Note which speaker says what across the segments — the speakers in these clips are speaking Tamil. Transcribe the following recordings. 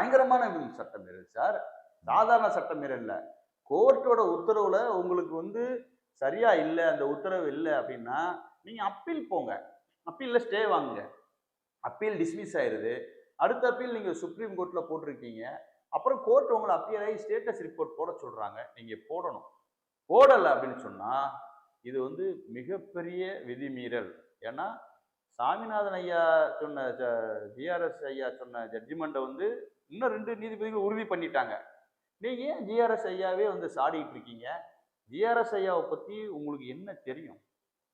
Speaker 1: பயங்கரமான சட்டமீறல் சார். சாதாரண சட்டமீறல் இல்ல. கோர்ட்டோட உத்தரவுல உங்களுக்கு வந்து சரியா இல்லை அந்த உத்தரவு இல்லை அப்படின்னா நீங்க அப்பீல் போங்க. அப்பீல்ல ஸ்டே வாங்குங்க. அப்பீல் டிஸ்மிஸ் ஆயிருது. அடுத்த அப்பீல் நீங்க சுப்ரீம் கோர்ட்ல போட்டிருக்கீங்க. அப்புறம் கோர்ட் உங்களை அப்பியர் ஆகி ஸ்டேட்டஸ் ரிப்போர்ட் போட சொல்றாங்க. நீங்க போடணும். போடலை அப்படின்னு சொன்னா இது வந்து மிகப்பெரிய விதிமீறல். ஏன்னா சாமிநாதன் ஐயா சொன்ன ஜிஆர்எஸ் ஐயா சொன்ன ஜட்ஜ்மெண்ட்டை வந்து இன்னும் ரெண்டு நீதிபதிகள் உறுதி பண்ணிட்டாங்க. நீங்கள் ஏன் ஜிஆர்எஸ் ஐயாவே வந்து சாடிக்கிட்டு இருக்கீங்க? ஜிஆர்எஸ் ஐயாவை பற்றி உங்களுக்கு என்ன தெரியும்?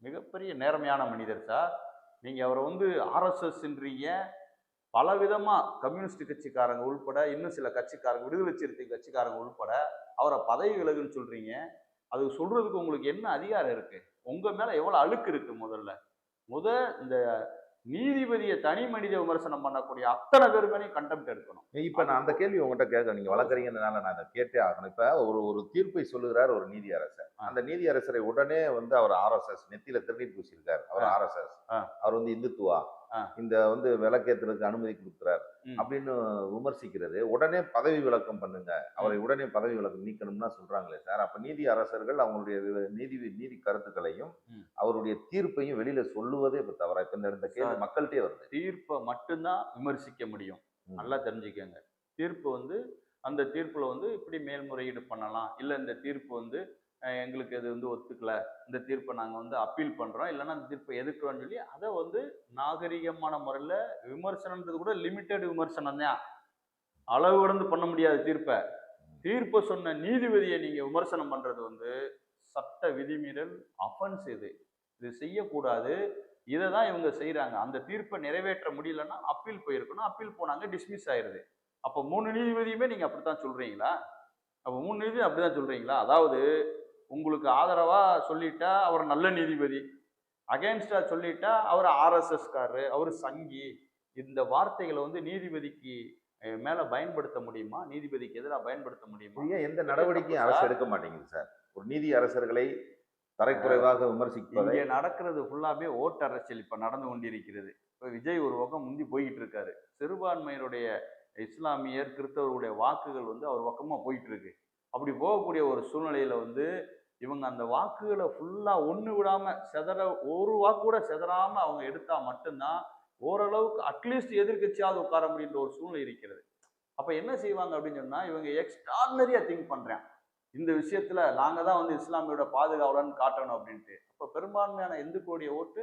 Speaker 1: மிகப்பெரிய நேர்மையான மனிதர் சார். நீங்கள் அவரை வந்து ஆர்எஸ்எஸ்ன்றீங்க பல விதமாக கம்யூனிஸ்ட் கட்சிக்காரங்க உள்பட இன்னும் சில கட்சிக்காரங்க விடுதலை சிறுத்தை கட்சிக்காரங்க உள்பட அவரை பதவி விலகுன்னு சொல்கிறீங்க அது சொல்கிறதுக்கு உங்களுக்கு என்ன அதிகாரம் இருக்குது உங்கள் மேலே எவ்வளோ அழுக்கு இருக்குது முதல்ல? முத இந்த நீதிபதியை தனி மனித விமர்சனம் பண்ணக்கூடிய அத்தனை பேர் மேலேயும் கண்டெம்ட் எடுக்கணும்
Speaker 2: இப்ப நான் அந்த கேள்வி உங்ககிட்ட கேட்க நீங்க வழக்கறிஞர்னால நான் அதை கேட்டே ஆகணும் இப்ப ஒரு ஒரு தீர்ப்பை சொல்லுகிறார் ஒரு நீதி அரசர். அந்த நீதி அரசரை உடனே வந்து அவர் ஆர்எஸ்எஸ் நெத்தியில திருநீர் பூசியிருக்கார் அவர். ஆர்எஸ்எஸ். அவர் வந்து இந்துத்துவா. இந்த வந்து விளக்கேத்துறதுக்கு அனுமதி கொடுக்குறார். அப்படின்னு விமர்சிக்கிறது. உடனே பதவி விலக்கம் பண்ணுங்க. அவரை உடனே பதவி விலக்கம் நீக்கணும்னா சொல்றாங்களே சார். அப்ப நீதி அரசர்கள் அவங்களுடைய நீதி நீதி கருத்துக்களையும். அவருடைய தீர்ப்பையும் வெளியில சொல்லுவதே இப்ப தவறா. இப்ப இந்த- கேள்வி. மக்கள்கிட்டே வருது.
Speaker 1: தீர்ப்பை மட்டும்தான் விமர்சிக்க முடியும். நல்லா தெரிஞ்சுக்கங்க. தீர்ப்பு வந்து அந்த தீர்ப்புல வந்து இப்படி மேல்முறையீடு பண்ணலாம். இல்ல இந்த தீர்ப்பு வந்து எங்களுக்கு இது வந்து ஒத்துக்கல. இந்த தீர்ப்பை நாங்கள் வந்து அப்பீல் பண்ணுறோம் இல்லைன்னா அந்த தீர்ப்பை எதிர்க்கிறோம்னு சொல்லி அதை வந்து நாகரிகமான முறையில் விமர்சனன்றது கூட லிமிட்டெட் விமர்சனம் தான். அளவு கடந்து பண்ண முடியாத தீர்ப்பை. தீர்ப்பை சொன்ன நீதிபதியை நீங்கள் விமர்சனம் பண்ணுறது வந்து சட்ட விதிமீறல் அஃபென்ஸ் இது. இது செய்யக்கூடாது. இதை தான் இவங்க செய்கிறாங்க அந்த தீர்ப்பை நிறைவேற்ற முடியலன்னா அப்பீல் போயிருக்கணும். அப்பீல் போனாங்க டிஸ்மிஸ் ஆயிடுது அப்போ மூணு நீதிபதியுமே நீங்க அப்படித்தான் சொல்கிறீங்களா அப்போ மூணு நீதிபதி அப்படிதான் சொல்கிறீங்களா அதாவது உங்களுக்கு ஆதரவா சொல்லிட்டா அவர் நல்ல நீதிபதி. அகைன்ஸ்டா சொல்லிட்டா அவர் ஆர்எஸ்எஸ் காரரு அவர் சங்கி. இந்த வார்த்தைகளை வந்து நீதிபதிக்கு மேல பயன்படுத்த முடியுமா? நீதிபதிக்கு எதிராக பயன்படுத்த முடியுமா?
Speaker 2: ஏன் எந்த நடவடிக்கையும் அரசு. எடுக்க மாட்டேங்குது சார். ஒரு நீதி அரசர்களை தரைக்குறைவாக விமர்சிப்பதை
Speaker 1: இங்க நடக்கிறது ஃபுல்லாவே ஓட்டு அரசியல் இப்ப நடந்து கொண்டிருக்கிறது. இப்ப விஜய் ஒரு பக்கம் முந்தி போய்கிட்டு இருக்காரு சிறுபான்மையினுடைய இஸ்லாமியர் கிறிஸ்தவருடைய வாக்குகள் வந்து அவர் பக்கமா போயிட்டு இருக்கு அப்படி போகக்கூடிய ஒரு சூழ்நிலையில வந்து இவங்க அந்த வாக்குகளை ஃபுல்லாக ஒன்று விடாமல் செதற ஒரு வாக்கு கூட செதறாமல் அவங்க எடுத்தால் மட்டும்தான் ஓரளவுக்கு அட்லீஸ்ட் எதிர்கட்சியாவது உட்கார முடியுன்ற ஒரு சூழ்நிலை இருக்கிறது. அப்போ என்ன செய்வாங்க அப்படின்னு சொன்னால் இவங்க எக்ஸ்ட்ரானரியா திங்க் பண்ணுறேன் இந்த விஷயத்தில் நாங்கள் தான் வந்து இஸ்லாமியோட பாதுகாவலன்னு காட்டணும் அப்படின்ட்டு. அப்போ பெரும்பான்மையான இந்துக்களுடைய ஓட்டு